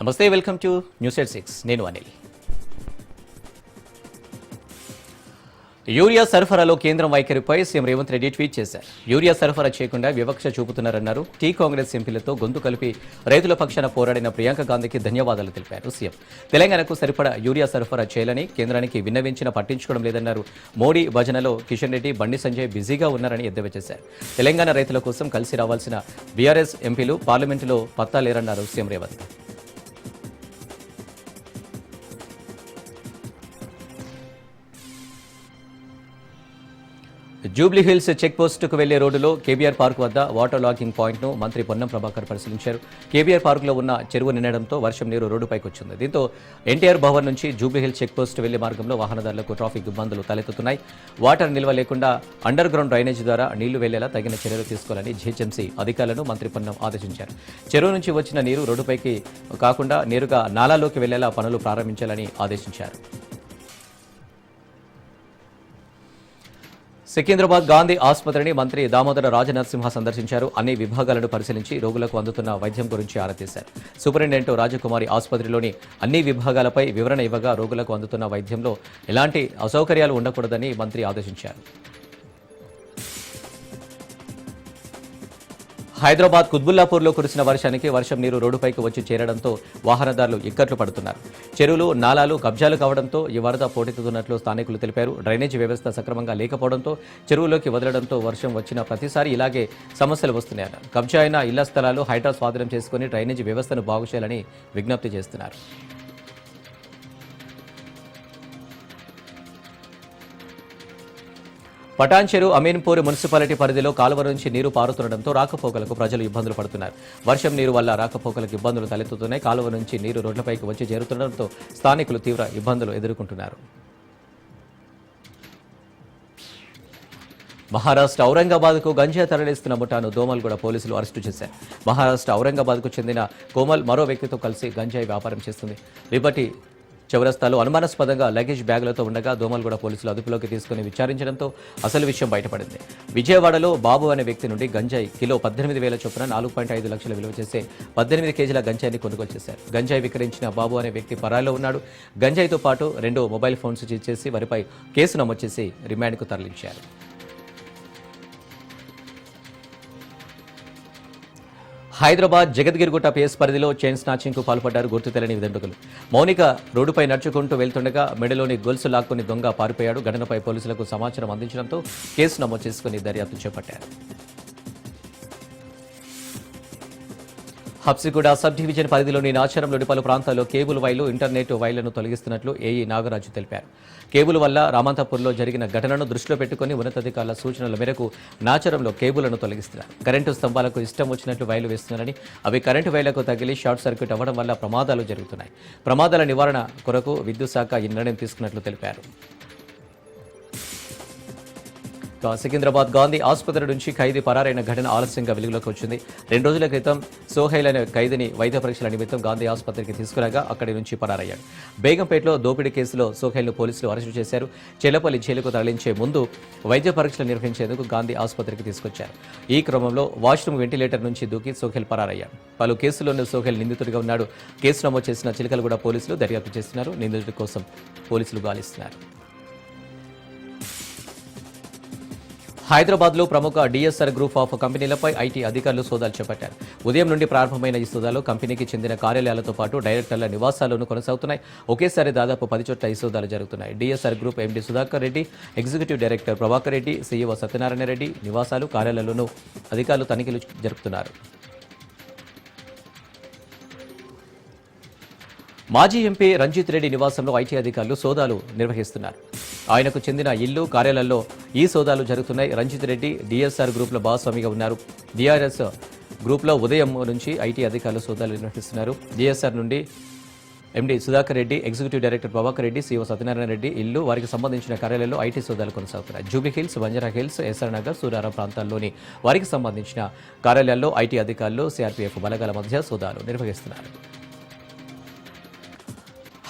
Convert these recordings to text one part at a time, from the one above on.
నమస్తే welcome to news eight six. నేను Anil. Urea సరఫరాలో కేంద్రం వైఖరిపై సీఎం రేవంత్ రెడ్డి ట్వీట్ చేశారు. యూరియా సరఫరా చేయకుండా వివక్ష చూపుతున్నారన్నారు టీ కాంగ్రెస్ ఎంపీలతో గొంతు కలిపి రైతుల పక్షాన పోరాడిన ప్రియాంక గాంధీకి ధన్యవాదాలు తెలిపారు సీఎం. తెలంగాణకు సరిపడా యూరియా సరఫరా చేయాలని కేంద్రానికి విన్నవించిన పట్టించుకోవడం లేదన్నారు. మోడీ భజనలో కిషన్ రెడ్డి బండి సంజయ్ బిజీగా ఉన్నారని ఎద్దేవా చేశారు. తెలంగాణ రైతుల కోసం కలిసి రావాల్సిన బీఆర్ఎస్ ఎంపీలు పార్లమెంటులో పత్తా లేరన్నారు సీఎం రేవంత్. జూబ్లీహిల్స్ చెక్ పోస్టుకు వెళ్ళే రోడ్డులో కేబీఆర్ పార్క్ వద్ద వాటర్ లాగింగ్ పాయింట్ను మంత్రి పొన్నం ప్రభాకర్ పరిశీలించారు. కేబీఆర్ పార్కులో ఉన్న చెరువు నిండడంతో వర్షం నీరు రోడ్డుపైకి వచ్చింది. దీంతో ఎన్టీఆర్ భవన్ నుంచి జూబ్లీహిల్స్ చెక్పోస్ట్ చెక్ పోస్ట్ వెళ్ళే మార్గంలో వాహనదారులకు ట్రాఫిక్ ఇబ్బందులు తలెత్తుతున్నాయి. వాటర్ నిల్వ లేకుండా అండర్ గ్రౌండ్ డ్రైనేజ్ ద్వారా నీళ్ళు వెళ్ళేలా తగిన చర్యలు తీసుకోవాలని జీహెచ్ఎంసీ అధికారులను మంత్రి పొన్నం ఆదేశించారు. చెరువు నుంచి వచ్చిన నీరు రోడ్డుపైకి కాకుండా నేరుగా నాలాలోకి వెళ్ళేలా పనులు ప్రారంభించాలని ఆదేశించారు. సికింద్రాబాద్ గాంధీ ఆసుపత్రిని మంత్రి దామోదర రాజనరసింహ సందర్శించారు. అన్ని విభాగాలను పరిశీలించి రోగులకు అందుతున్న వైద్యం గురించి ఆరా తీశారు సూపరింటెండెంట్ రాజకుమారి ఆసుపత్రిలోని అన్ని విభాగాలపై వివరణ ఇవ్వగా రోగులకు అందుతున్న వైద్యంలో ఎలాంటి అసౌకర్యాలు ఉండకూడదని మంత్రి ఆదేశించారు. హైదరాబాద్ కుత్బుల్లాపూర్లో కురిసిన వర్షానికి వర్షం నీరు రోడ్డుపైకి వచ్చి చేరడంతో వాహనదారులు ఇక్కట్లు పడుతున్నారు. చెరువులు నాలాలు కబ్జాలు కావడంతో ఈ వరద పోటెత్తుతున్నట్లు స్థానికులు తెలిపారు. డ్రైనేజీ వ్యవస్థ సక్రమంగా లేకపోవడంతో చెరువులోకి వదలడంతో వర్షం వచ్చిన ప్రతిసారి ఇలాగే సమస్యలు వస్తున్నాయన్నారు. కబ్జా అయిన ఇళ్ళ స్థలాలు హైడ్రా స్వాధీనం చేసుకుని డ్రైనేజీ వ్యవస్థను బాగు చేయాలని విజ్ఞప్తి చేస్తున్నారు. పటాన్చెరు అమీన్పూర్ మున్సిపాలిటీ పరిధిలో కాలువ నుంచి నీరు పారుతుండటంతో రాకపోకలకు ప్రజలు ఇబ్బందులు పడుతున్నారు. వర్షం నీరు వల్ల రాకపోకలకు ఇబ్బందులు తలెత్తుతున్నాయి. కాలువ నుంచి నీరు రోడ్లపైకి వచ్చి చేరుతుండటంతో స్థానికులు తీవ్ర ఇబ్బందులు ఎదుర్కొంటున్నారు. మహారాష్ట్ర ఔరంగాబాద్కు గంజా తరలిస్తున్న ముఠాను దోమల్గూడ పోలీసులు అరెస్టు చేశారు. మహారాష్ట్ర ఔరంగాబాద్కు చెందిన కోమల్ మరో వ్యక్తితో కలిసి గంజాయి వ్యాపారం చేస్తుంది. లిబర్టీ చౌరస్తాలో అనుమానాస్పదంగా లగేజ్ బ్యాగులతో ఉండగా దోమల్గూడ పోలీసులు అదుపులోకి తీసుకుని విచారించడంతో అసలు విషయం బయటపడింది. విజయవాడలో బాబు అనే వ్యక్తి నుండి గంజాయి కిలో పద్దెనిమిది వేల చొప్పున నాలుగు పాయింట్ ఐదు లక్షల విలువ చేసే పద్దెనిమిది కేజీల గంజాయిని కొనుగోలు చేశారు గంజాయి విక్రయించిన బాబు అనే వ్యక్తి పరాయిలో ఉన్నాడు. గంజాయితో పాటు రెండు మొబైల్ ఫోన్స్ చేసి వారిపై కేసు నమోదు చేసి రిమాండ్కు తరలించారు. హైదరాబాద్ జగద్గిరిగుట్ట పిఎస్ పరిధిలో చైన్ స్నాచింగ్కు పాల్పడ్డారు గుర్తు తెలియని దండుకులు మౌనిక రోడ్డుపై నడుచుకుంటూ వెళ్తుండగా మెడలోని గొలుసు లాక్కుని దొంగ పారిపోయాడు. ఘటనపై పోలీసులకు సమాచారం అందించడంతో కేసు నమోదు చేసుకుని దర్యాప్తు చేపట్టారు. హబ్సిగూడ సబ్ డివిజన్ పరిధిలోని నాచారంలోని పలు ప్రాంతాల్లో కేబుల్ వైర్లు ఇంటర్నెట్ వైర్లను తొలగిస్తున్నట్లు ఏఈ నాగరాజు తెలిపారు. కేబుల్ వల్ల రామంతపూర్లో జరిగిన ఘటనను దృష్టిలో పెట్టుకుని ఉన్నతాధికారుల సూచనల మేరకు నాచారంలో కేబుల్ను తొలగిస్తున్నారు. కరెంటు స్తంభాలకు ఇష్టం వచ్చినట్లు వైర్లు వేస్తున్నారని అవి కరెంటు వైర్లకు తగిలి షార్ట్ సర్క్యూట్ అవ్వడం వల్ల ప్రమాదాలు జరుగుతున్నాయి. ప్రమాదాల నివారణ కొరకు విద్యుత్ శాఖ ఈ నిర్ణయం తీసుకున్నట్లు తెలిపారు. సికింద్రాబాద్ గాంధీ ఆసుపత్రి నుంచి ఖైదీ పరారైన ఘటన ఆలస్యంగా వెలుగులోకి వచ్చింది. రెండు రోజుల క్రితం సోహైల్ అనే ఖైదీని వైద్య పరీక్షల నిమిత్తం గాంధీ ఆసుపత్రికి తీసుకురాగా అక్కడి నుంచి పరారయ్యాడు. బేగంపేటలో దోపిడీ కేసులో సోహైల్ను పోలీసులు అరెస్టు చేశారు. చెల్లపల్లి జైలుకు తరలించే ముందు వైద్య పరీక్షలు నిర్వహించేందుకు గాంధీ ఆసుపత్రికి తీసుకొచ్చారు. ఈ క్రమంలో వాష్రూమ్ వెంటిలేటర్ నుంచి దూకి సోహెల్ పరారయ్యాడు. పలు కేసుల్లోనూ సోహెల్ నిందితుడిగా ఉన్నాడు. కేసు నమోదు చేసిన చిలకలగూడ పోలీసులు దర్యాప్తు చేస్తున్నారు. నిందితుడి కోసం పోలీసులు గాలిస్తున్నారు. హైదరాబాద్లో ప్రముఖ డిఎస్ఆర్ గ్రూప్ ఆఫ్ కంపెనీలపై ఐటీ అధికారులు సోదాలు చేపట్టారు. ఉదయం నుండి ప్రారంభమైన ఈ సోదాలు కంపెనీకి చెందిన కార్యాలయాలతో పాటు డైరెక్టర్ల నివాసాలను కొనసాగుతున్నాయి. ఒకేసారి దాదాపు పది చోట్ల ఈ సోదాలు జరుగుతున్నాయి. DSR group MD Sudhakar Reddy executive director Prabhakar Reddy CEO Satyanarayana Reddy నివాసాలు కార్యాలయాలను అధికారులు తనిఖీలు జరుపుతున్నారు. మాజీ ఎంపీ రంజిత్ రెడ్డి నివాసంలో ఐటీ అధికారులు సోదాలు నిర్వహిస్తున్నారు. ఆయనకు చెందిన ఇల్లు కార్యాలయాల్లో ఈ సోదాలు జరుగుతున్నాయి. రంజిత్ రెడ్డి డిఎస్ఆర్ గ్రూప్లో భాగస్వామిగా ఉన్నారు. డిఆర్ఎస్ గ్రూప్లో ఉదయం నుంచి ఐటీ అధికారులు సోదాలు నిర్వహిస్తున్నారు. డిఎస్ఆర్ నుండి MD Sudhakar Reddy executive director Prabhakar Reddy CO Satyanarayana Reddy ఇల్లు వారికి సంబంధించిన కార్యాలయంలో ఐటీ సోదాలు కొనసాగుతున్నాయి. జూబీ హిల్స్ బంజారా హిల్స్ ఎస్ఆర్ నగర్ సూరారం ప్రాంతాల్లోని వారికి సంబంధించిన కార్యాలయాల్లో ఐటీ అధికారులు సిఆర్పీఎఫ్ బలగాల మధ్య సోదాలు నిర్వహిస్తున్నారు.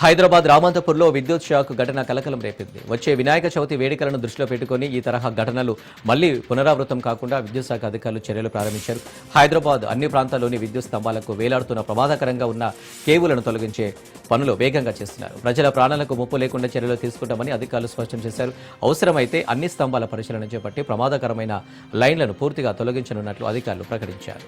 హైదరాబాద్ రామంతపూర్లో విద్యుత్ షాక్ ఘటన కలకలం రేపింది. వచ్చే వినాయక చవితి వేడుకలను దృష్టిలో పెట్టుకుని ఈ తరహా ఘటనలు మళ్ళీ పునరావృతం కాకుండా విద్యుత్ శాఖ అధికారులు చర్యలు ప్రారంభించారు. హైదరాబాద్ అన్ని ప్రాంతాల్లోని విద్యుత్ స్తంభాలకు వేలాడుతున్న ప్రమాదకరంగా ఉన్న కేబులను తొలగించే పనులు వేగంగా చేస్తున్నారు. ప్రజల ప్రాణాలకు ముప్పు లేకుండా చర్యలు తీసుకుంటామని అధికారులు స్పష్టం చేశారు. అవసరమైతే అన్ని స్తంభాల పరిశీలన చేపట్టి ప్రమాదకరమైన లైన్లను పూర్తిగా తొలగించనున్నట్లు అధికారులు ప్రకటించారు.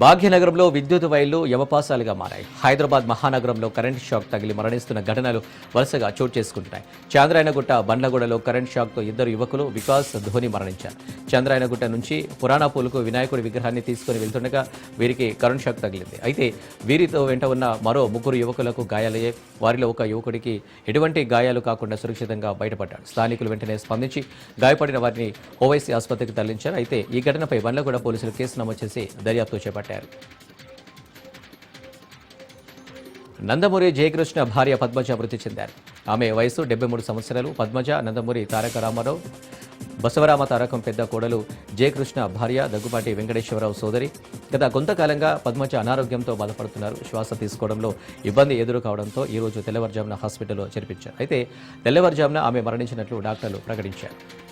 భాగ్యనగరంలో విద్యుత్ వైర్లు యవపాసాలుగా మారాయి. హైదరాబాద్ మహానగరంలో కరెంట్ షాక్ తగిలి మరణిస్తున్న ఘటనలు వరుసగా చోటు చేసుకుంటున్నాయి. చంద్రాయనగుట్ట బండ్లగూడలో కరెంట్ షాక్తో ఇద్దరు యువకులు వికాస్ ధోని మరణించారు. చంద్రాయనగుట్ట నుంచి పురాణపూలకు వినాయకుడి విగ్రహాన్ని తీసుకుని వెళ్తుండగా వీరికి కరెంట్ షాక్ తగిలింది. అయితే వీరితో వెంట ఉన్న మరో ముగ్గురు యువకులకు గాయాలయ్యాయి. వారిలో ఒక యువకుడికి ఎటువంటి గాయాలు కాకుండా సురక్షితంగా బయటపడ్డాడు. స్థానికులు వెంటనే స్పందించి గాయపడిన వారిని ఓవైసీ ఆసుపత్రికి తరలించారు. అయితే ఈ ఘటనపై బండ్లగూడ పోలీసులు కేసు నమోదు చేసి దర్యాప్తు చేపట్టారు. నందమూరి జయకృష్ణ భార్య పద్మజ మృతి చెందారు. ఆమె వయసు డెబ్బై మూడు సంవత్సరాలు. పద్మజ నందమూరి తారక రామారావు బసవరామ తారకం పెద్ద కోడలు జయకృష్ణ భార్య దగ్గుపాటి వెంకటేశ్వరరావు సోదరి. గత కొంతకాలంగా పద్మజ అనారోగ్యంతో బాధపడుతున్నారు. శ్వాస తీసుకోవడంలో ఇబ్బంది ఎదురు కావడంతో ఈరోజు తెల్లవారుజామున హాస్పిటల్లో చేర్పించారు. అయితే తెల్లవారుజామున ఆమె మరణించినట్లు డాక్టర్లు ప్రకటించారు.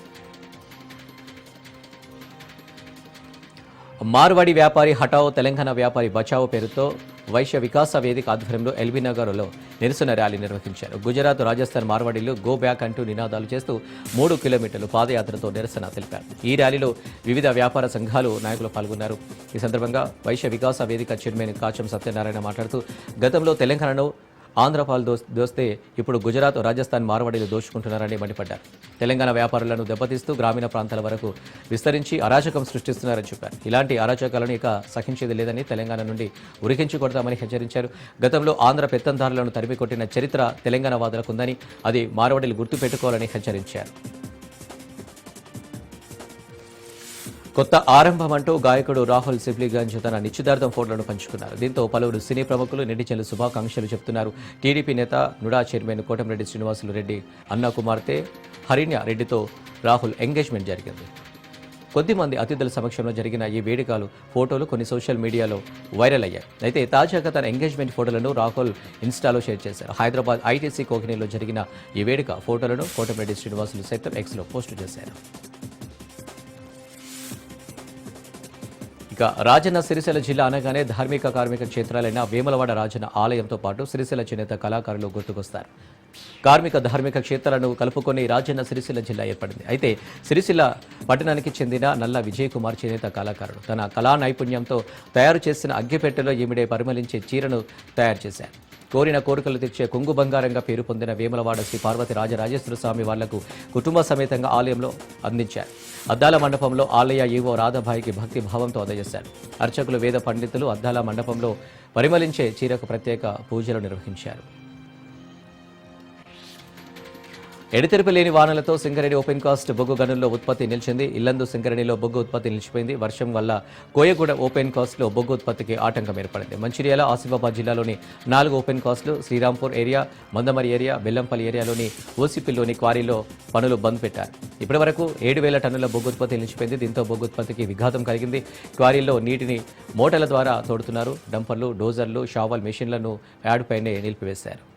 మార్వాడి వ్యాపారి హటావో తెలంగాణ వ్యాపారి బచావో పేరుతో వైశ్య వికాస వేదిక ఆధ్వర్యంలో ఎల్బీ నగర్లో నిరసన ర్యాలీ నిర్వహించారు. గుజరాత్ రాజస్థాన్ మార్వాడీలు గో బ్యాక్ అంటూ నినాదాలు చేస్తూ మూడు కిలోమీటర్లు పాదయాత్రతో నిరసన తెలిపారు. ఈ ర్యాలీలో వివిధ వ్యాపార సంఘాలు నాయకులు పాల్గొన్నారు. ఈ సందర్భంగా వైశ్య వికాస వేదిక చైర్మన్ కాచం సత్యనారాయణ మాట్లాడుతూ గతంలో తెలంగాణను ఆంధ్రపాల్ దోస్ దోస్తే ఇప్పుడు గుజరాత్ రాజస్థాన్ మార్వాడీలు దోచుకుంటున్నారని మండిపడ్డారు. తెలంగాణ వ్యాపారులను దెబ్బతీస్తూ గ్రామీణ ప్రాంతాల వరకు విస్తరించి అరాచకం సృష్టిస్తున్నారని చెప్పారు. ఇలాంటి అరాచకాలను ఇక సహించేది లేదని తెలంగాణ నుండి ఉరికించి కొడతామని హెచ్చరించారు. గతంలో ఆంధ్ర పెత్తందారులను తరిమి కొట్టిన చరిత్ర తెలంగాణ వాదులకుందని అది మార్వాడీలు గుర్తుపెట్టుకోవాలని హెచ్చరించారు. కొత్త ఆరంభం అంటూ గాయకుడు రాహుల్ సిబ్లీగంజ్ తన నిశ్చితార్థం ఫోటోలను పంచుకున్నారు. దీంతో పలువురు సినీ ప్రముఖులు నెటిజన్లు శుభాకాంక్షలు చెప్తున్నారు. టీడీపీ నేత నుడా చైర్మన్ కోటమిరెడ్డి శ్రీనివాసులు రెడ్డి అన్న కుమార్తె హరిణ్య రెడ్డితో రాహుల్ ఎంగేజ్మెంట్ జరిగింది. కొద్దిమంది అతిథుల సమక్షంలో జరిగిన ఈ వేడుకలు ఫోటోలు కొన్ని సోషల్ మీడియాలో వైరల్ అయ్యాయి. అయితే తాజాగా తన ఎంగేజ్మెంట్ ఫోటోలను రాహుల్ ఇన్స్టాలో షేర్ చేశారు. హైదరాబాద్ ఐటీసీ కోకినీలో జరిగిన ఈ వేడుక ఫోటోలను కోటమిరెడ్డి శ్రీనివాసులు సైతం ఎక్స్లో పోస్టు చేశారు. ఇక రాజన్న సిరిసిల్ల జిల్లా అనగానే ధార్మిక కార్మిక క్షేత్రాలైన వేములవాడ రాజన్న ఆలయంతో పాటు సిరిసిల్ల చేనేత కళాకారులు గుర్తుకొస్తారు. కార్మిక ధార్మిక క్షేత్రాలను కలుపుకొని రాజన్న సిరిసిల్ల జిల్లా ఏర్పడింది. అయితే సిరిసిల్ల పట్టణానికి చెందిన నల్ల విజయ్ కుమార్ చేనేత కళాకారుడు. తన కళా నైపుణ్యంతో తయారు చేసిన అగ్గిపెట్టెలో ఈమిడే పరిమళించే చీరను తయారు చేశారు. కోరిన కోరికలు తెచ్చే కొంగు బంగారంగా పేరు పొందిన వేములవాడ శ్రీ పార్వతి రాజరాజేశ్వర స్వామి వాళ్ళకు కుటుంబ సమేతంగా ఆలయంలో అందించారు. అద్దాల మండపంలో ఆలయ ఈవో రాధాబాయికి భక్తి భావంతో అందజేశారు. అర్చకులు వేద పండితులు అద్దాల మండపంలో పరిమళించే చీరకు ప్రత్యేక పూజలు నిర్వహించారు. ఎడతెరిపి లేని వానలతో సింగరేణి ఓపెన్ కాస్ట్ బొగ్గు గనుల్లో ఉత్పత్తి నిలిచింది. ఇల్లందు సింగరేణిలో బొగ్గు ఉత్పత్తి నిలిచిపోయింది. వర్షం వల్ల కోయగూడ ఓపెన్ కాస్ట్లో బొగ్గు ఉత్పత్తికి ఆటంకం ఏర్పడింది. మంచిర్యాల ఆసిఫాబాద్ జిల్లాలోని నాలుగు ఓపెన్ కాస్ట్లు శ్రీరాంపూర్ ఏరియా మందమరి ఏరియా బెల్లంపల్లి ఏరియాలోని ఓసిపిల్లోని క్వారీలో పనులు బంద్ పెట్టారు. ఇప్పటి వరకు ఏడు వేల టన్నుల బొగ్గు ఉత్పత్తి నిలిచిపోయింది. దీంతో బొగ్గు ఉత్పత్తికి విఘాతం కలిగింది. క్వారీల్లో నీటిని మోటార్ల ద్వారా తోడుతున్నారు. డంపర్లు డోజర్లు షావల్ మెషిన్లను యాడ్పైనే నిలిపివేశారు.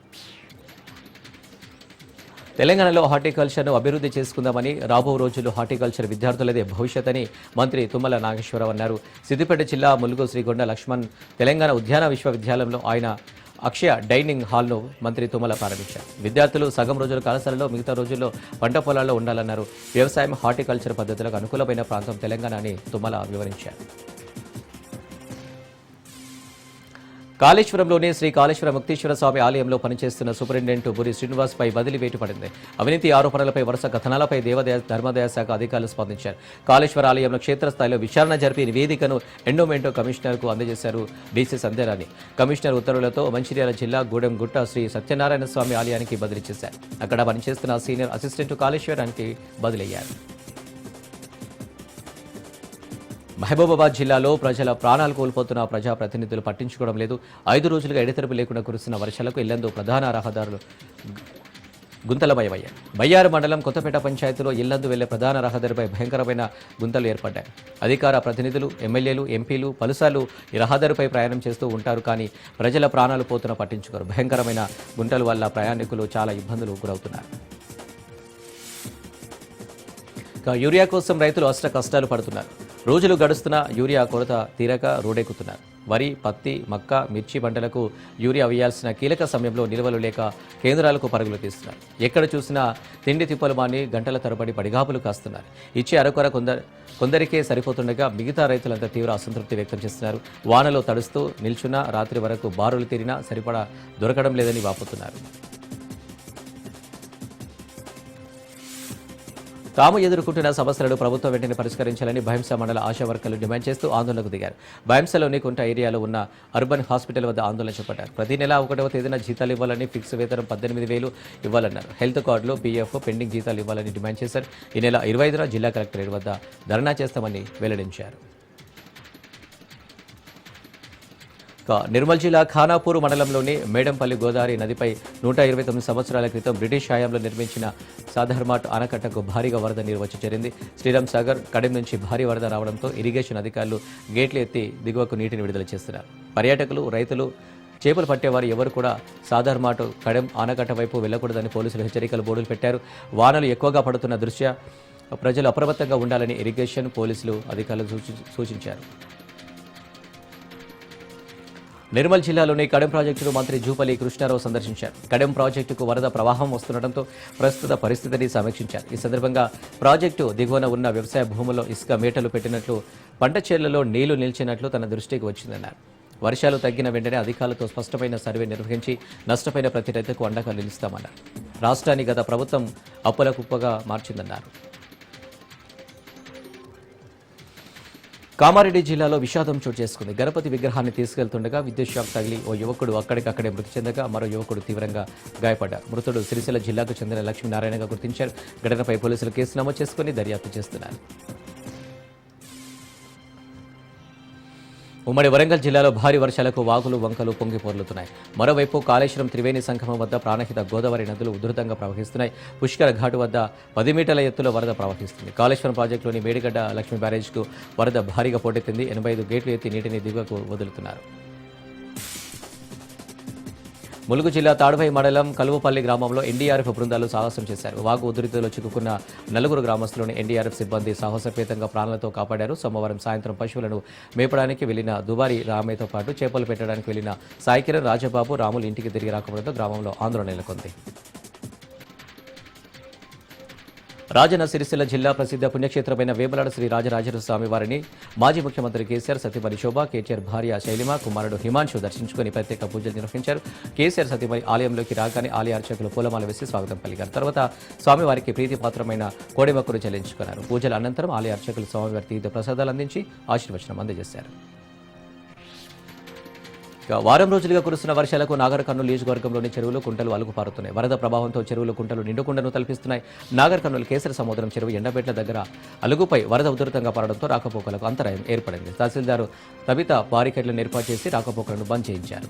తెలంగాణలో హార్టికల్చర్ను అభివృద్ధి చేసుకుందామని రాబో రోజుల్లో హార్టికల్చర్ విద్యార్థులదే భవిష్యత్ అని మంత్రి తుమ్మల నాగేశ్వరరావు అన్నారు. సిద్దిపేట జిల్లా ములుగు శ్రీగొండ లక్ష్మణ్ తెలంగాణ ఉద్యాన విశ్వవిద్యాలయంలో ఆయన అక్షయ డైనింగ్ హాల్ను మంత్రి తుమ్మల ప్రారంభించారు. విద్యార్థులు సగం రోజుల కళాశాలలో మిగతా రోజుల్లో పంట పొలాల్లో ఉండాలన్నారు. వ్యవసాయం హార్టికల్చర్ పద్ధతులకు అనుకూలమైన ప్రాంతం తెలంగాణ అని తుమ్మల వివరించారు. కాళేశ్వరంలోని శ్రీ కాళేశ్వర ముక్తేశ్వర స్వామి ఆలయంలో పనిచేస్తున్న సూపరింటెండెంట్ బురి శ్రీనివాస్ పై బదిలీ వేటు పడింది. అవినీతి ఆరోపణలపై వరుస కథనాలపై దేవాదాయ ధర్మాదాయ శాఖ అధికారులు స్పందించారు. కాళేశ్వర ఆలయంలో క్షేత్రస్థాయిలో విచారణ జరిపి నివేదికను ఎండోమెంటో కమిషనర్కు అందజేశారు డీసీ సంధ్యారాణి. కమిషనర్ ఉత్తర్వులతో మంచిర్యాల జిల్లా గూడెంగుట్ట శ్రీ సత్యనారాయణ స్వామి ఆలయానికి బదిలీ చేశారు. అక్కడ పనిచేస్తున్న సీనియర్ అసిస్టెంట్ కాళేశ్వరానికి బదిలయ్యారు. మహబూబాబాద్ జిల్లాలో ప్రజల ప్రాణాలు కోల్పోతున్న ప్రజాప్రతినిధులు పట్టించుకోవడం లేదు. ఐదు రోజులుగా ఎడతెరపు లేకుండా కురుస్తున్న వర్షాలకు ఇల్లందు ప్రధాన రహదారులు గుంతలమయమయ్యాయి. బయ్యారు మండలం కొత్తపేట పంచాయతీలో ఇల్లందు వెళ్ళే ప్రధాన రహదారిపై భయంకరమైన గుంతలు ఏర్పడ్డాయి. అధికార ప్రతినిధులు ఎమ్మెల్యేలు ఎంపీలు పలుసార్లు ఈ రహదారిపై ప్రయాణం చేస్తూ ఉంటారు కానీ ప్రజల ప్రాణాలు పోతున్న పట్టించుకోరు. భయంకరమైన గుంటల వల్ల ప్రయాణికులు చాలా ఇబ్బందులు గురవుతున్నారు. యూరియా కోసం రైతులు అష్ట కష్టాలు పడుతున్నారు. రోజులు గడుస్తున్న యూరియా కొరత తీరక రోడెక్కుతున్నారు. వరి పత్తి మక్క మిర్చి పంటలకు యూరియా వేయాల్సిన కీలక సమయంలో నిల్వలు లేక కేంద్రాలకు పరుగులు తీస్తున్నారు. ఎక్కడ చూసినా తిండి తిప్పలు మాని గంటల తరబడి పడిగాపులు కాస్తున్నారు. ఇచ్చే అరకొర కొందరు కొందరికే సరిపోతుండగా మిగతా రైతులంతా తీవ్ర అసంతృప్తి వ్యక్తం చేస్తున్నారు. వానలో తడుస్తూ నిల్చున్నా రాత్రి వరకు బారులు తీరినా సరిపడా దొరకడం లేదని వాపోతున్నారు. తాము ఎదుర్కొంటున్న సమస్యలను ప్రభుత్వం వెంటనే పరిష్కరించాలని భయంస మండల ఆశా వర్కర్లు డిమాండ్ చేస్తూ ఆందోళనకు దిగారు. భయంసలోని కొంత ఏరియాలో ఉన్న అర్బన్ హాస్పిటల్ వద్ద ఆందోళన చేపట్టారు. ప్రతి నెల ఒకటవ తేదీన జీతాలు ఇవ్వాలని ఫిక్స్ వేతనం పద్దెనిమిది వేలు ఇవ్వాలన్నారు. హెల్త్ కార్డులు పీఎఫ్ పెండింగ్ జీతాలు ఇవ్వాలని డిమాండ్ చేశారు. ఈ నెల ఇరవై ఐదున జిల్లా కలెక్టరేట్ వద్ద ధర్నా చేస్తామని వెల్లడించారు. నిర్మల్ జిల్లా ఖానాపూర్ మండలంలోని మేడంపల్లి గోదావరి నదిపై నూట ఇరవై తొమ్మిది సంవత్సరాల క్రితం బ్రిటిష్ హయాంలో నిర్మించిన సాధర్మాట్ ఆనకట్టకు భారీగా వరద నీరు వచ్చి చేరింది. శ్రీరామ్ సాగర్ కడెం నుంచి భారీ వరద రావడంతో ఇరిగేషన్ అధికారులు గేట్లు ఎత్తి దిగువకు నీటిని విడుదల చేస్తున్నారు. పర్యాటకులు రైతులు చేపలు పట్టేవారు ఎవరు కూడా సాధారణమాట కడెం ఆనకట్ట వైపు వెళ్ళకూడదని పోలీసులు హెచ్చరికలు బోర్డులు పెట్టారు. వానలు ఎక్కువగా పడుతున్న దృష్ట్యా ప్రజలు అప్రమత్తంగా ఉండాలని ఇరిగేషన్ పోలీసులు అధికారులు సూచి- సూచించారు. నిర్మల్ జిల్లాలోని కడెం ప్రాజెక్టును మంత్రి జూపల్లి కృష్ణారావు సందర్శించారు. కడెం ప్రాజెక్టుకు వరద ప్రవాహం వస్తుండటంతో ప్రస్తుత పరిస్థితిని సమీక్షించారు. ఈ సందర్భంగా ప్రాజెక్టు దిగువన ఉన్న వ్యవసాయ భూముల్లో ఇసుక మేటలు పెట్టినట్లు పంట చేళ్ళలో నీళ్ళు నిలిచినట్లు తన దృష్టికి వచ్చిందన్నారు. వర్షాలు తగ్గిన వెంటనే అధికారులతో స్పష్టమైన సర్వే నిర్వహించి నష్టపోయిన ప్రతి రైతుకు అండగా నిలుస్తామన్నారు. రాష్ట్రాన్ని గత ప్రభుత్వం అప్పుల కుప్పగా మార్చిందన్నారు. కామారెడ్డి జిల్లాలో విషాదం చోటు చేసుకుంది. గణపతి విగ్రహాన్ని తీసుకెళ్తుండగా విద్యుత్ షాక్ తగిలి ఓ యువకుడు అక్కడికక్కడే మృతి చెందగా మరో యువకుడు తీవ్రంగా గాయపడ్డారు మృతుడు సిరిసిల్ల జిల్లాకు చెందిన లక్ష్మీనారాయణగా గుర్తించారు. ఘటనపై పోలీసులు కేసు నమోదు చేసుకుని దర్యాప్తు చేస్తున్నారు. ఉమ్మడి వరంగల్ జిల్లాలో భారీ వర్షాలకు వాగులు వంకలు పొంగి పొర్లుతున్నాయి. మరోవైపు కాళేశ్వరం త్రివేణి సంగమం వద్ద ప్రాణహిత గోదావరి నదులు ఉధృతంగా ప్రవహిస్తున్నాయి. పుష్కర ఘాటు వద్ద పది మీటర్ల ఎత్తులో వరద ప్రవహిస్తుంది. కాళేశ్వరం ప్రాజెక్టులోని మేడిగడ్డ లక్ష్మీ బ్యారేజ్కు వరద భారీగా పోటెత్తింది. ఎనభై ఐదు గేట్లు ఎత్తి నీటిని దిగువకు వదులుతున్నారు. ములుగు జిల్లా తాడుపై మండలం కలువపల్లి గ్రామంలో ఎన్డీఆర్ఎఫ్ బృందాలు సాహసం చేశారు. వాగు ఉధృతిలో చిక్కుకున్న నలుగురు గ్రామస్తులను ఎన్డీఆర్ఎఫ్ సిబ్బంది సాహసపేతంగా ప్రాణాలతో కాపాడారు. సోమవారం సాయంత్రం పశువులను మేపడానికి వెళ్ళిన దుబారి రామయ్యతో పాటు చేపలు పెట్టడానికి వెళ్ళిన సాయికిరణ్ రాజబాబు రాములు ఇంటికి తిరిగి రాకపోవడంతో గ్రామంలో ఆందోళన నెలకొంది. రాజన్న సిరిసిల్ల జిల్లా ప్రసిద్ధ పుణ్యక్షేత్రమైన వేములాడ శ్రీ రాజరాజేశ్వర స్వామి వారిని మాజీ ముఖ్యమంత్రి కేసీఆర్ సతీమణి శోభ కేటీఆర్ భార్య శైలిమ కుమారుడు హిమాంశు దర్శించుకుని ప్రత్యేక పూజలు నిర్వహించారు. కేసీఆర్ సతీమణి ఆలయంలోకి రాగానే ఆలయ అర్చకులు పూలమాల వేసి స్వాగతం పలికారు. తర్వాత స్వామివారికి ప్రీతిపాత్రమైన కోడెమక్కును చెల్లించుకున్నారు. పూజల అనంతరం ఆలయ అర్చకులు స్వామివారి తీర్థ ప్రసాదాలు అందించి ఆశీర్వచనం అందజేశారు. వారం రోజులుగా కురుస్తున్న వర్షాలకు నాగర్ కర్నూలు నియోజకవర్గంలోని చెరువులు కుంటలు అలుగుపారుతున్నాయి వరద ప్రభావంతో చెరువులు కుంటలు నిండుకుండను తలపిస్తున్నాయి. నాగర్ కర్నూలు కేసరి సముద్రం చెరువు ఎండబెట్ల దగ్గర అలుగుపై వరద ఉధృతంగా పడడంతో రాకపోకలకు అంతరాయం ఏర్పడింది. తహసీల్దారు తబిత బారికేట్లను ఏర్పాటు చేసి రాకపోకలను బంద్ చేయించారు.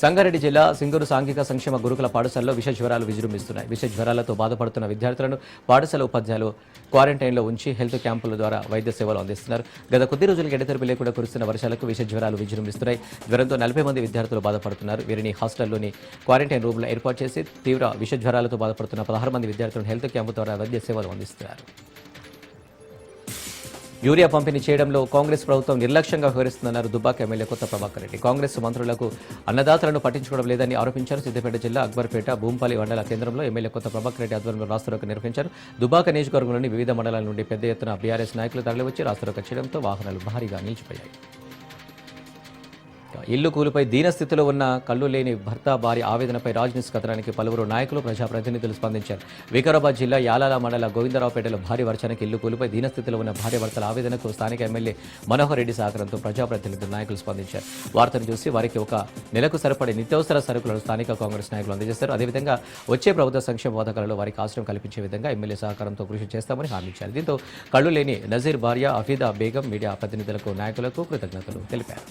సంగారెడ్డి జిల్లా సింగూరు సాంఘిక సంక్షేమ గురుకుల పాఠశాలలో విష జ్వరాలు విజృంభిస్తున్నాయి. విష జ్వరాలతో బాధపడుతున్న విద్యార్థులను పాఠశాల ఉపాధ్యాయులు క్వారంటైన్లో ఉంచి హెల్త్ క్యాంపుల ద్వారా వైద్య సేవలు అందిస్తున్నారు. గత కొద్ది రోజులుగా ఎడతెరిపి లేకుండా కురుస్తున్న వర్షాలకు విష జ్వరాలు విజృంభిస్తున్నాయి. జ్వరంతో నలభై మంది విద్యార్థులు బాధపడుతున్నారు. వీరిని హాస్టల్లోని క్వారంటైన్ రూమ్లో ఏర్పాటు చేసి తీవ్ర విష జ్వరాలతో బాధపడుతున్న పదహారు మంది విద్యార్థులను హెల్త్ క్యాంపు ద్వారా వైద్య సేవలు అందిస్తున్నారు. యూరియా పంపిణీ చేయడంలో కాంగ్రెస్ ప్రభుత్వం నిర్లక్ష్యంగా వ్యవహరిస్తుందన్నారు దుబ్బాక ఎమ్మెల్యే కొత్త ప్రభాకర్ రెడ్డి. కాంగ్రెస్ మంత్రులకు అన్నదాతలను పట్టించుకోవడం లేదని ఆరోపించారు. సిద్దిపేట జిల్లా అక్బర్పేట భూంపాలి మండల కేంద్రంలో ఎమ్మెల్యే కొత్త ప్రభాకర్ రెడ్డి ఆధ్వర్యంలో రాష్ట్రోక నిర్వహించారు. దుబ్బాక నియోజకవర్గంలోని వివిధ మండలాల నుండి పెద్ద ఎత్తున బీఆర్ఎస్ నాయకులు తరలివచ్చి రాష్ట్రోక చేయడంతో వాహనాలు భారీగా నిలిచిపోయాయి. ఇల్లు కూలిపై దీనస్థితిలో ఉన్న కళ్ళు లేని భర్త భార్య ఆవేదనపై రాజ్నిస్ కథనానికి పలువురు నాయకులు ప్రజాప్రతినిధులు స్పందించారు. వికారాబాద్ జిల్లా యాలాల మండల గోవిందరావుపేటలో భారీ వర్షానికి ఇల్లు కూలిపై దీనస్థితిలో ఉన్న భార్య భర్తల ఆవేదనకు స్థానిక ఎమ్మెల్యే మనోహర్ రెడ్డి సహకారంతో ప్రజాప్రతినిధులు నాయకులు స్పందించారు. వార్తను చూసి వారికి ఒక నెలకు సరిపడే నిత్యావసర సరుకులను స్థానిక కాంగ్రెస్ నాయకులు అందజేస్తారు అదేవిధంగా వచ్చే ప్రభుత్వ సంక్షేమ పథకాలలో వారికి ఆశ్రయం కల్పించే విధంగా ఎమ్మెల్యే సహకారంతో కృషి చేస్తామని హామీ దీంతో కళ్ళు లేని నజీర్ భార్య అఫీదా బేగం మీడియా ప్రతినిధులకు నాయకులకు కృతజ్ఞతలు తెలిపారు.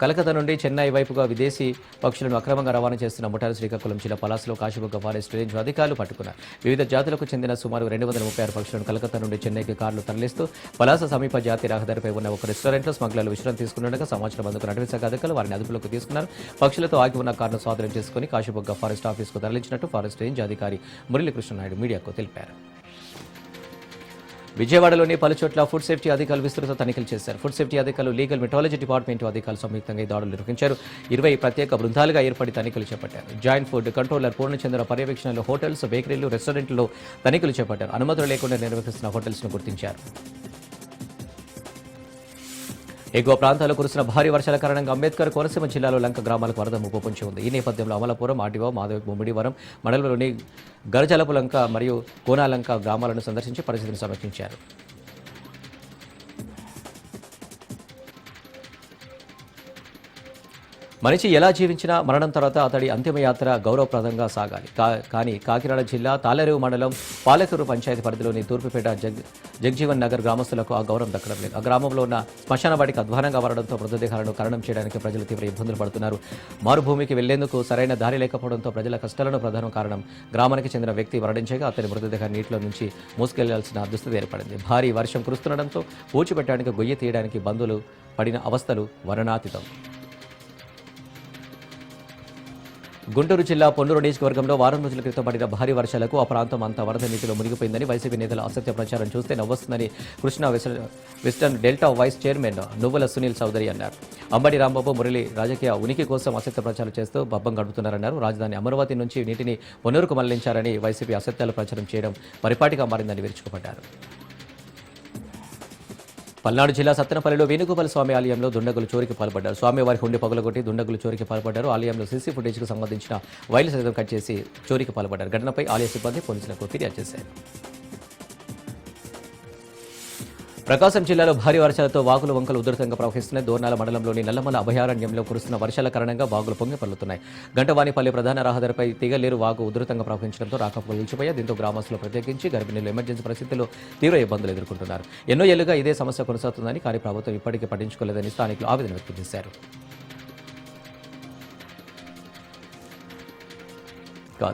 కలకత్తా నుండి చెన్నై వైపుగా విదేశీ పక్షులను అక్రమంగా రవాణా చేస్తున్న ముఠాను శ్రీకాకుళం జిల్లా పలాసలో కాశీబుగ్గ ఫారెస్ట్ రేంజ్ అధికారులు పట్టుకున్నారు. వివిధ జాతులకు చెందిన సుమారు రెండు వందల ముప్పై ఆరు పక్షులను కలకత్తా నుండి చెన్నైకి కార్లు తరలిస్తూ పలాస సమీప జాతీయ రహదారిపై ఉన్న ఒక రెస్టారెంట్లో స్మగ్లర్లు విశ్రాంతి తీసుకున్నట్టుగా సమాచారం అందుకున్న అటవీశాఖ అధికారులు వారిని అదుపులోకి తీసుకున్నారు. పక్షులతో ఆగి ఉన్న కారును స్వాధీనం చేసుకుని కాశీబుగ్గ ఫారెస్ట్ ఆఫీస్కు తరలించినట్టు ఫారెస్ట్ రేంజ్ అధికారి మురళీకృష్ణనాయుడు మీడియాకు తెలిపారు. విజయవాడలోని పలు చోట్ల ఫుడ్ సేఫ్టీ అధికారులు విస్తృత తనిఖీలు చేశారు. ఫుడ్ సేఫ్టీ అధికారులు లీగల్ మెట్రాలజీ డిపార్ట్మెంట్ అధికారులు సంయుక్తంగా ఈ దాడులు నిర్వహించారు. ఇరవై ప్రత్యేక బృందాలుగా ఏర్పడి తనిఖీలు చేపట్టారు. జాయింట్ ఫుడ్ కంట్రోలర్ పూర్ణచంద్ర పర్యవేక్షణలో హోటల్స్ బేకరీలు రెస్టారెంట్లో తనిఖీలు చేపట్టారు. అనుమతులు లేకుండా నిర్వహిస్తున్న హోటల్స్ను గుర్తించారు. ఎగువ ప్రాంతాల్లో కురిసిన భారీ వర్షాల కారణంగా అంబేద్కర్ కోనసీమ జిల్లాలో లంక గ్రామాలకు వరద ముప్పు పొంచి ఉంది. ఈ నేపథ్యంలో అమలాపురం ఆటివా మాధవ ముమ్మిడివరం మండలంలోని గరజలపు లంక మరియు కోనాలంక గ్రామాలను సందర్శించి పరిస్థితిని సమీక్షించారు. మనిషి ఎలా జీవించినా మరణం తర్వాత అతడి అంతిమయాత్ర గౌరవప్రదంగా సాగాలి. కా కానీ కాకినాడ జిల్లా తాళరేవు మండలం పాలకూరు పంచాయతీ పరిధిలోని తూర్పుపేట జగ్ జగ్జీవన్ నగర్ గ్రామస్తులకు ఆ గౌరవం దక్కడం లేదు. ఆ గ్రామంలో ఉన్న శ్మశాన వాడికి అధ్వానంగా వరడంతో మృతదేహాలను ఖననం చేయడానికి ప్రజలు తీవ్ర ఇబ్బందులు పడుతున్నారు. మారుభూమికి వెళ్ళేందుకు సరైన దారి లేకపోవడంతో ప్రజల కష్టాలను ప్రధాన కారణం గ్రామానికి చెందిన వ్యక్తి మరణించగా అతని మృతదేహాన్ని నీటిలో నుంచి మోసుకెళ్ళాల్సిన దుస్థితి ఏర్పడింది. భారీ వర్షం కురుస్తుండడంతో పూడ్చిపెట్టడానికి గొయ్యి తీయడానికి బంధువులు పడిన అవస్థలు వర్ణనాతీతం గుంటూరు జిల్లా పొండూరు నియోజకవర్గంలో వారం రోజుల క్రితం పడిన భారీ వర్షాలకు ఆ ప్రాంతం అంతా వరద నీటిలో మునిగిపోయిందని వైసీపీ నేతల అసత్య ప్రచారం చూస్తే నవ్వొస్తుందని Krishna వెస్- western delta vice chairman Nuvvula Sunil Chowdary అన్నారు. అంబడి రాంబాబు మురళి రాజకీయ ఉనికి కోసం అసత్య ప్రచారం చేస్తూ బబ్బం గడుపుతున్నారన్నారు. రాజధాని అమరావతి నుంచి నీటిని పొన్నూరుకు మళ్ళించారని వైసీపీ అసత్యాల ప్రచారం చేయడం పరిపాటిగా మారిందని విరుచుకుపడ్డారు. పల్నాడు జిల్లా సత్తెనపల్లిలో వేణుగోపాల స్వామి ఆలయంలో దుండగులు చోరికి పాల్పడ్డారు. స్వామివారి హుండి పగలగొట్టి దుండగులు చోరికి పాల్పడ్డారు. ఆలయంలో సీసీ ఫుటేజ్కు సంబంధించిన వైర్లు సైతం కట్ చేసి చోరికి పాల్పడ్డారు. ఘటనపై ఆలయ సిబ్బంది పోలీసులకు ఫిర్యాదు చేశారు. ప్రకాశం జిల్లాలో భారీ వర్షాలతో వాగులు వంకలు ఉధృతంగా ప్రవహిస్తున్నాయి. దోర్నాల మండలంలోని నల్లమల అభయారణ్యంలో కురుస్తున్న వర్షాల కారణంగా వాగులు పొంగి పల్లుతున్నాయి గంటవానిపల్లి ప్రధాన రహదారిపై తీగలేరు వాగు ఉధృతంగా ప్రవహించడంతో రాకపోకలు నిలిచిపోయాయి. దీంతో గ్రామస్తులు ప్రత్యేకించి గర్భిణీలు ఎమర్జెన్సీ పరిస్థితుల్లో తీవ్ర ఇబ్బందులు ఎదుర్కొంటున్నారు. ఎన్నో ఏళ్ళుగా ఇదే సమస్య కొనసాగుతుందని కానీ ప్రభుత్వం ఇప్పటికీ పట్టించుకోలేదని స్థానికులు ఆవేదన వ్యక్తం చేశారు.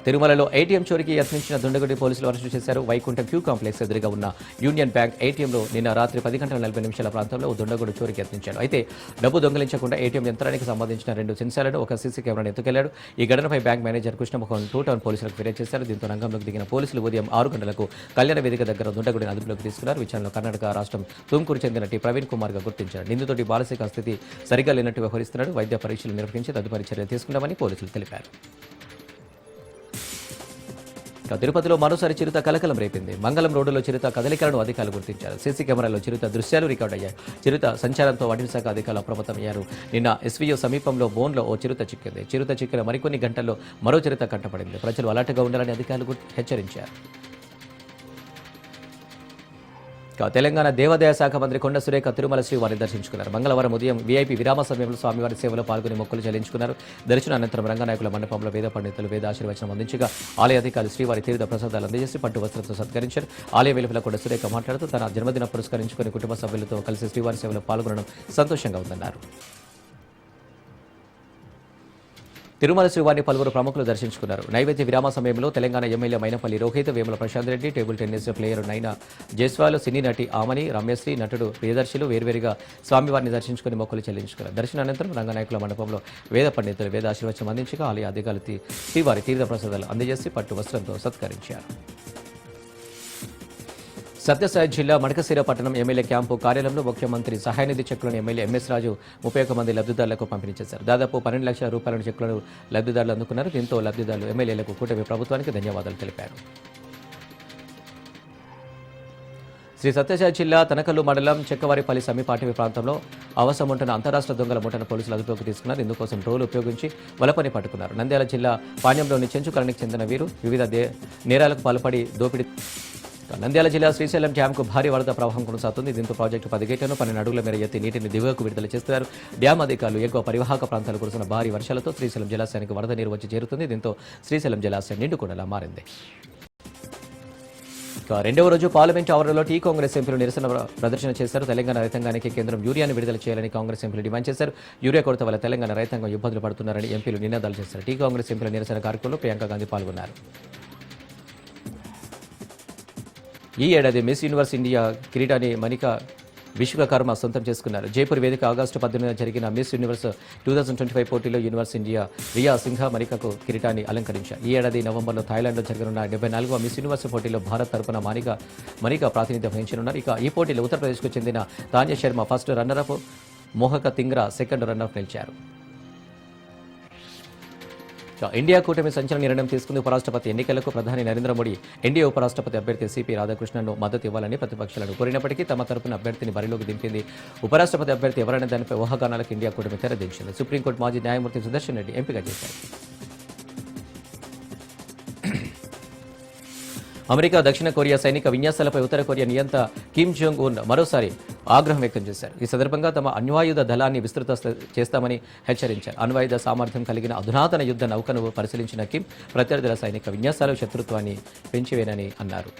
తిరుమలలో ఏటీఎం చోరీకి యత్నించిన దుండగుడి పోలీసులు అరెస్టు చేశారు. వైకుంఠం క్యూ కాంప్లెక్స్ ఎదురుగా ఉన్న యూనియన్ బ్యాంక్ ఏటీఎంలో నిన్న రాత్రి పది గంటల నలభై నిమిషాల ప్రాంతంలో దుండగుడు చోరీకి యత్నించాడు. అయితే డబ్బు దొంగిలించకుండా ఏటీఎం యంత్రానికి సంబంధించిన రెండు సెన్సార్లను ఒక సీసీ కెమెరాను ఎత్తుకెళ్ళాడు. ఈ ఘటనపై bank manager Krishnamohan two town పోలీసులకు ఫిర్యాదు చేశారు. దీంతో రంగంలోకి దిగిన పోలీసులు ఉదయం ఆరు గంటలకు కళ్యాణ వేదిక దగ్గర దుండగుడిని అదుపులోకి తీసుకున్నారు. విచారణలో కర్ణాటక రాష్ట్రం తుమ్కూరు చెందిన టి. ప్రవీణ్ కుమార్గా గుర్తించారు నిందితుడి బాలసిక స్థితి సరిగా లేనట్టు వ్యవహరిస్తున్నాడు. వైద్య పరీక్షలు నిర్వహించి తదుపరి చర్యలు తీసుకున్నామని పోలీసులు తెలిపారు. తిరుపతిలో మరోసారి చిరుత కలకలం రేపింది. మంగళం రోడ్డులో చిరుత కదలికలను అధికారులు గుర్తించారు. సీసీ కెమెరాలో చిరుత దృశ్యాలు రికార్డ్ అయ్యాయి. చిరుత సంచారంతో అటవీ శాఖ అధికారులు అప్రమత్తమయ్యారు నిన్న ఎస్వీఓ సమీపంలో బోన్లో ఓ చిరుత చిక్కింది. చిరుత చిక్కిన మరికొన్ని గంటల్లో మరో చిరుత కంటపడింది. ప్రజలు అలర్ట్గా ఉండాలని అధికారులు హెచ్చరించారు. తెలంగాణ దేవాదాయ శాఖ మంత్రి కొండ సురేఖ తిరుమల శ్రీవారిని దర్శించుకున్నారు. మంగళవారం ఉదయం వీఐపీ విరామ సమయంలో స్వామివారి సేవలో పాల్గొని మొక్కులు చెల్లించుకున్నారు. దర్శన అనంతరం రంగనాయకుల మండపంలో వేద పండితులు వేద ఆశీర్వచనం అందించగా ఆలయ అధికారులు శ్రీవారి తీర్థ ప్రసాదాలు అందజేసి పట్టు వస్త్రంతో సత్కరించారు. ఆలయ వెలుపల కొండ సురేఖ మాట్లాడుతూ తన జన్మదిన పురస్కరించుకుని కుటుంబ సభ్యులతో కలిసి శ్రీవారి సేవలో పాల్గొనడం సంతోషంగా ఉందన్నారు. తిరుమల శ్రీవారిని పలువురు ప్రముఖులు దర్శించుకున్నారు. నైవేద్య విరామ సమయంలో Telangana MLA Mainampalli Rohit Vemula Prashanth Reddy table tennis player Naina Jaiswal cine నటి ఆమని రమ్యశ్రీ నటుడు ప్రియదర్శులు వేర్వేరుగా స్వామివారిని దర్శించుకుని మొక్కులు చెల్లించుకున్నారు. దర్శన అనంతరం రంగనాయకుల మండపంలో వేద పండితులు వేదాశీర్వచనం అందించగా ఆలయ అధికారులు తీ- శ్రీవారి తీర్థ ప్రసాదాలు అందజేసి పట్టు వస్త్రంతో సత్కరించారు. సత్యసాయి జిల్లా మడకశీర పట్టణం ఎమ్మెల్యే క్యాంపు కార్యాలయంలో ముఖ్యమంత్రి సహాయనిధి చెక్కులను ఎమ్మెల్యే ఎంఎస్ రాజు ముప్పై ఒక్క మంది లబ్ధిదారులకు పంపిణీ చేశారు. దాదాపు పన్నెండు లక్షల రూపాయల చెక్కులను లబ్ధిదారులు అందుకున్నారు. దీంతో లబ్ధిదారులు ఎమ్మెల్యేలకు కూటమి ప్రభుత్వానికి ధన్యవాదాలు తెలిపారు. శ్రీ సత్యసాయి జిల్లా తనకల్లు మండలం చెక్కవారిపల్లి సమీపాటవి ప్రాంతంలో అవసరముంటున్న అంతరాష్ట్ర దొంగల ముఠను పోలీసులు అదుపులోకి తీసుకున్నారు. ఇందుకోసం డ్రోలు ఉపయోగించి వలపని పట్టుకున్నారు. నంద్యాల జిల్లా పాణ్యంలోని చెంచుకరణికి చెందిన వీరు వివిధ నేరాలకు పాల్పడి దోపిడీ నంద్యాల జిల్లా శ్రీశైలం డ్యాంకు భారీ వరద ప్రవాహం కొనసాగుతుంది. దీంతో ప్రాజెక్టు పది గేట్లను పన్నెండు అడుగుల మేర ఎత్తి నీటిని దిగువకు విడుదల చేస్తున్నారు. డ్యాం అధికారులు ఎక్కువ పరివాహక ప్రాంతాలు కురుస్తున్న భారీ వర్షాలతో శ్రీశైలం జలాశయానికి వరద నీరు వచ్చి చేరుతుంది. దీంతో శ్రీశైలం జలాశయం నిండుకుండలా మారింది. రెండవ రోజు పార్లమెంట్ ఆవరణలో టీ కాంగ్రెస్ ఎంపీలు నిరసన ప్రదర్శన చేశారు. తెలంగాణ రైతాంగానికి కేంద్రం యూరియాను విడుదల చేయాలని కాంగ్రెస్ ఎంపీలు డిమాండ్ చేశారు. యూరియా కొరత వల్ల తెలంగాణ రైతాంగం ఇబ్బందులు పడుతున్నారని ఎంపీలు నినాదాలు చేశారు. టీ కాంగ్రెస్ ఎంపీల నిరసన కార్యక్రమంలో ప్రియాంక గాంధీ పాల్గొన్నారు. ఈ ఏడాది మిస్ యూనివర్స్ ఇండియా కిరీటాన్ని మణిక విశ్వకర్మ సొంతం చేసుకున్నారు. జైపూర్ వేదిక ఆగస్టు పద్దెనిమిదిన జరిగిన Miss Universe two thousand twenty five పోటీలో యూనివర్స్ ఇండియా రియా సింహ మణికకు కిరీటాన్ని అలంకరించారు. ఈ ఏడాది నవంబర్లో థాయిలాండ్లో జరగనున్న డెబ్బై నాలుగవ మిస్ యూనివర్స్ పోటీలో భారత్ తరపున మానిక మణిక ప్రాతినిధ్యం వహించనున్నారు. ఇక ఈ పోటీలో ఉత్తరప్రదేశ్కు చెందిన Tanya Sharma first runner up Mehak Dhingra second runner నిలిచారు. ఇండియా కూటమి సంచలన నిర్ణయం తీసుకుంది ఉపరాష్ట్రపతి ఎన్నికలకు ప్రధాని నరేంద్ర మోడీ. ఎన్డీఏ ఉపరాష్ట్రపతి అభ్యర్థి సిపి రాధాకృష్ణన్ను మద్దతు ఇవ్వాలని ప్రతిపక్షాలను కోరినప్పటికీ తమ తరపున అభ్యర్థిని బరిలోకి దింపింది. ఉపరాష్ట్రపతి అభ్యర్థి ఎవరైనా దానిపై ఊహాగానాలకు ఇండియా కూటమి తెరదించింది. సుప్రీంకోర్టు మాజీ న్యాయమూర్తి సుదర్శన్ రెడ్డి ఎంపిక చేశారు. అమెరికా దక్షిణ కొరియా సైనిక విన్యాసాలపై ఉత్తర కొరియా నియంత కిమ్ జోంగ్ ఉన్ మరోసారి ఆగ్రహం వ్యక్తం చేశారు. ఈ సందర్భంగా తమ అణ్వాయుధ దళాన్ని విస్తృత చేస్తామని హెచ్చరించారు. అణ్వాయుధ సామర్థ్యం కలిగిన అధునాతన యుద్ధ నౌకను పరిశీలించిన కిమ్ ప్రత్యర్థుల సైనిక విన్యాసాలు శత్రుత్వాన్ని పెంచివేనని అన్నారు.